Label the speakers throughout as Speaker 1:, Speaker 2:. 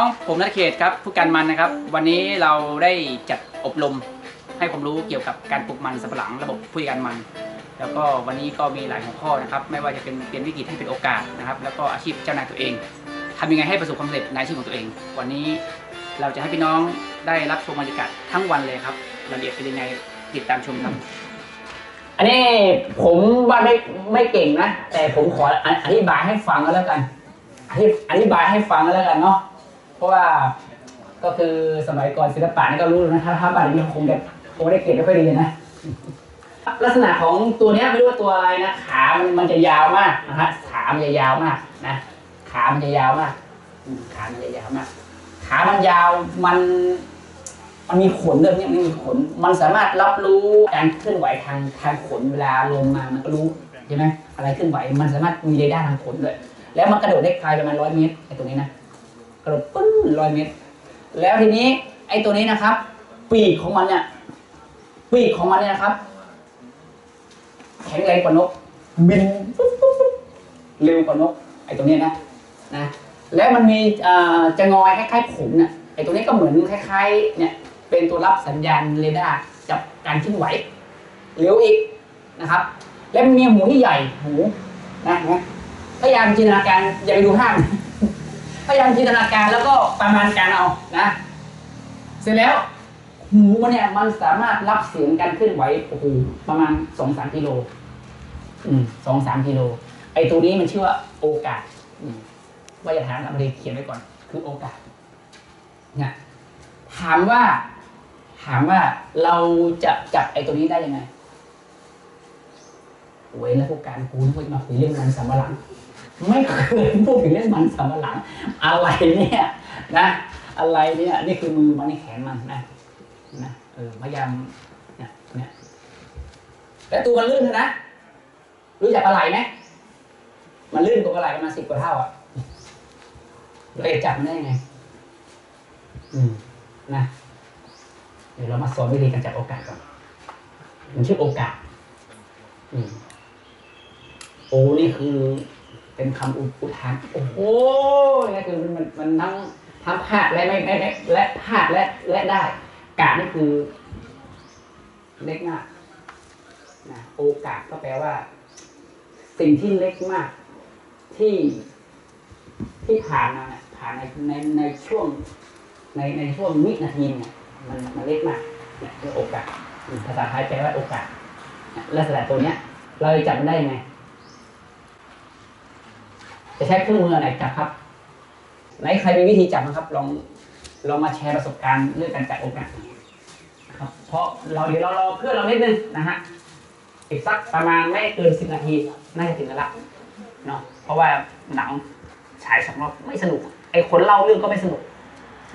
Speaker 1: ้องผมนัทเขตครับผู้การมันนะครับ วันนี้เราได้จัดอบรมให้ความรู้เกี่ยวกับการปลูกมันสำปะหลังระบบผู้จัดการมัน แล้วก็วันนี้ก็มีหลายหัวข้อนะครับ ไม่ว่าจะเป็นเปลี่ยนวิกฤตให้เป็นโอกาสนะครับ แล้วก็อาชีพเจ้านายตัวเองทำยังไงให้ประสบความสำเร็จในอาชีพของตัวเอง วันนี้เราจะให้พี่น้องได้รับชมบรรยากาศทั้งวันเลยครับรายละเอียดเป็นยังไงติดตามชมครับ
Speaker 2: อันนี้ผมว่าไม่ไม่เก่งนะ แต่ผมขออธิบายให้ฟังก็แล้วกัน อธิอธิบายให้ฟังก็แล้วกันเนาะ เพราะว่าก็คือสมัยก่อนศิลปะนี่ก็รู้นะถ้าถ้าบาดนี้คงจะคงไม่ได้เก่งไม่ค่อยดีนะลักษณะของตัวนี้ไม่รู้ว่าตัวอะไรนะขามันมันจะยาวมากนะฮะขามันจะยาวมากนะขามันจะยาวมากขามันจะยาวมากขามันยาวมัน มันมีขนเด้วยเนี่ยมันมีขน มันสามารถรับรู้การเคลื่อนไหวทางทางขนเวลาลงมามันก็รู้ใช่ไหมอะไรเคลื่อนไหวมันสามารถมีเรดาร์ทางขนด้วยแล้วมันกระโดดได้ไกลประมาณร้อยเมตรไอ้ตัวนี้นะ กระโดดปึ้งร้อยเมตร แล้วทีนี้ไอ้ตัวนี้นะครับ ปีกของมันเนี่ยปีกของมันเนี่ยนะครับ แข็งแรงกว่านก บินเร็วกว่านก ไอ้ตัวนี้นะนะแล้วมันมีจะงอยคล้ายๆผมเนี่ยไอ้ตัวนี้ก็เหมือนคล้ายๆเนี่ยเป็นตัวรับสัญญาณเรดาร์จับการเคลื่อนไหวเร็วอีกนะครับ และมันมีหูที่ใหญ่หูนะนะพยายามจินตนาการอย่าไปดูภาพนะ พยายามจินตนาการแล้วก็ประมาณการเอานะ เสร็จแล้วหูมันเนี่ยมันสามารถรับเสียงการเคลื่อนไหวโอ้โหประมาณสองสามกิโลอืมสองสามกิโล ไอตัวนี้มันชื่อว่าโอกาสอืมว่าจะถามอะไรเขียนไว้ก่อน คือโอกาสเนี่ยถามว่า ถามว่าเราจะจับไอตัวนี้ได้ยังไงเว้ยแล้วพวกการกูนึกว่าจะมาคุยเรื่องมันสำปะหลัง ไม่เคยพูดถึงเรื่องมันสำปะหลัง อะไรเนี่ยนะ อะไรเนี่ยนี่คือมือมันนี่แขนมันนะนะเออพยายามเนี่ยเนี่ยแต่ตัวมันลื่นด้วยนะรู้จักอะไรไหมมันลื่นกว่าอะไรประมาณสิบกว่าเท่าอะเราจะจับมันได้ยังไง อืมนะเดี๋ยวเรามาสอนวิธีการจับโอกาสก่อนมันชื่อโอกาส อืมโอ้นี่คือ เป็นคำอุอุทานโอ้โหนี่คือมันมันทั้งทั้งพลาดและไม่ไม่และพลาดและและได้ กาดนี่คือเล็กมากนะโอกาสก็แปลว่า สิ่งที่เล็กมาก ที่ที่ผ่านมาผ่านในในในช่วง ในในช่วงวินาทีเนี่ยมันมันเล็กมากเนี่ยคือโอกาสภาษาไทยแปลว่าโอกาสลักษณะตัวเนี้ย เราจับมันได้ยังไง จะใช้เครื่องมืออะไรจับครับ ไหนใครมีวิธีจับนะครับ ลองลองมาแชร์ประสบการณ์เรื่องการจับโอกาสนะครับ เพราะเราเดี๋ยวเรารอเพื่อนเรานิดนึงนะฮะอีกสักประมาณไม่เกินสิบนาทีน่าจะถึงแล้วละเนาะเพราะว่าหนังฉายสองรอบไม่สนุก ไอ้คนเล่าเรื่องก็ไม่สนุก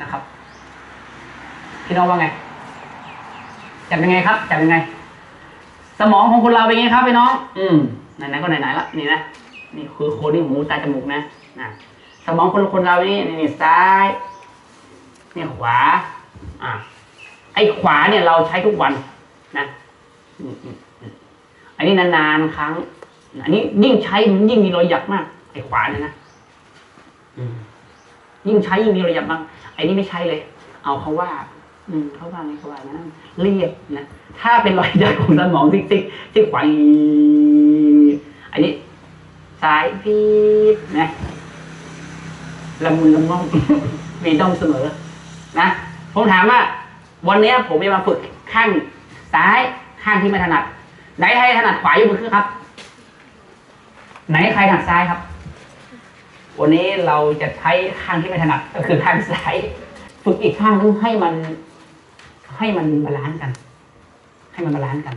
Speaker 2: นะครับ พี่น้องว่าไงจับยังไงครับจับยังไง สมองของคนเราเป็นไงครับพี่น้อง อืมไหนๆก็ไหนๆละนี่นะ นี่คือโคนี่หูตาจมูกนะนะสมองคนคนเรานี่นี่ซ้ายนี่ขวา อะไอ้ขวาเนี่ยเราใช้ทุกวันนะอันนี้นานๆครั้ง อันนี้ยิ่งใช้มันยิ่งมีรอยหยักมาก ไอ้ขวาเนี่ยนะยิ่งใช้ยิ่งมีรอยหยักมากไอ้นี่ไม่ใช้เลย เอาเขาว่า อืมเขาว่าไงเขาว่านะเรียบนะถ้าเป็นรอยหยักของสมองซิกซิกที่ขวาอีอันนี้ ซ้ายพีดนะละมุนละม่อมมีต้องเสมอ นะผมถามว่า วันนี้ผมจะมาฝึกข้างซ้ายข้างที่ไม่ถนัด ไหนใครถนัดขวายกมือขึ้นครับ ไหนใครถนัดซ้ายครับ วันนี้เราจะใช้ข้างที่ไม่ถนัด ก็คือข้างซ้าย ฝึกอีกข้างนึงให้มัน ให้มันบาลานซ์กัน ให้มันบาลานซ์กัน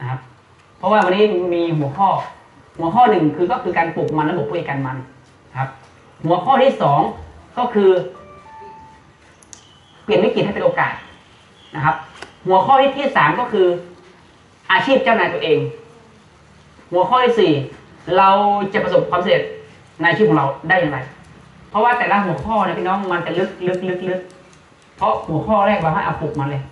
Speaker 2: นะครับ เพราะว่าวันนี้มีหัวข้อ หัวข้อหนึ่งคือก็คือการปลูกมันระบบผู้จัดการมันครับ หัวข้อที่สองก็คือ เปลี่ยนวิกฤตให้เป็นโอกาสนะครับ หัวข้อที่ที่สามก็คือ อาชีพเจ้านายตัวเอง หัวข้อที่สี่เราจะประสบความสำเร็จในอาชีพของเราได้อย่างไร เพราะว่าแต่ละหัวข้อนะพี่น้องมันจะลึกลึกลึกลึกเพราะหัวข้อแรกเราให้เอาปลุกมันเลย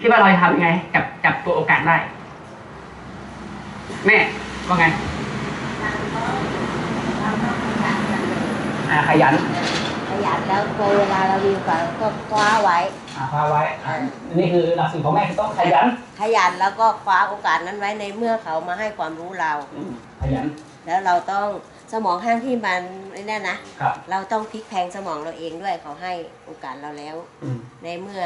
Speaker 2: คิดว่าเราจะทำยังไงกับจับตัวโอกาสได้ แม่ว่าไงอ่าขยัน
Speaker 3: ขยันแล้วพอเวลาเรามีโอกาสก็คว้าไว้
Speaker 2: อ่าพาไว้อ่านี่คือหลักสูตรของแม่คือต้องขยัน
Speaker 3: ขยันแล้วก็คว้าโอกาสนั้นไว้ในเมื่อเขามาให้ความรู้เรา
Speaker 2: อืมขยัน
Speaker 3: แล้วเราต้องสมองข้างที่มันไอ้นั่นนะครับ เราต้องพลิกแพลงสมองเราเองด้วยเขาให้โอกาสเราแล้ว
Speaker 2: อืม
Speaker 3: ในเมื่อ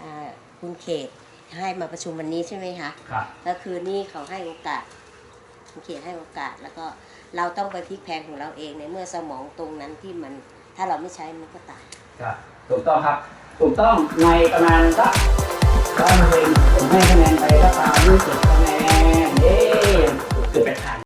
Speaker 3: อ่าคุณเขต ให้มาประชุมวันนี้ใช่ไหมคะ
Speaker 2: ครับ
Speaker 3: ก็คือนี่เขาให้โอกาสเขียนให้โอกาสแล้วก็เราต้องไปพลิกแพงของเราเองในเมื่อสมองตรงนั้นที่มันถ้าเราไม่ใช้มันก็ตาย
Speaker 2: ครับ ถูกต้องครับ ถูกต้องในประมาณสักร้อยเป็นผมให้คะแนนไปก็ตามรู้สึกคะแนนเย้เกือบไปผ่าน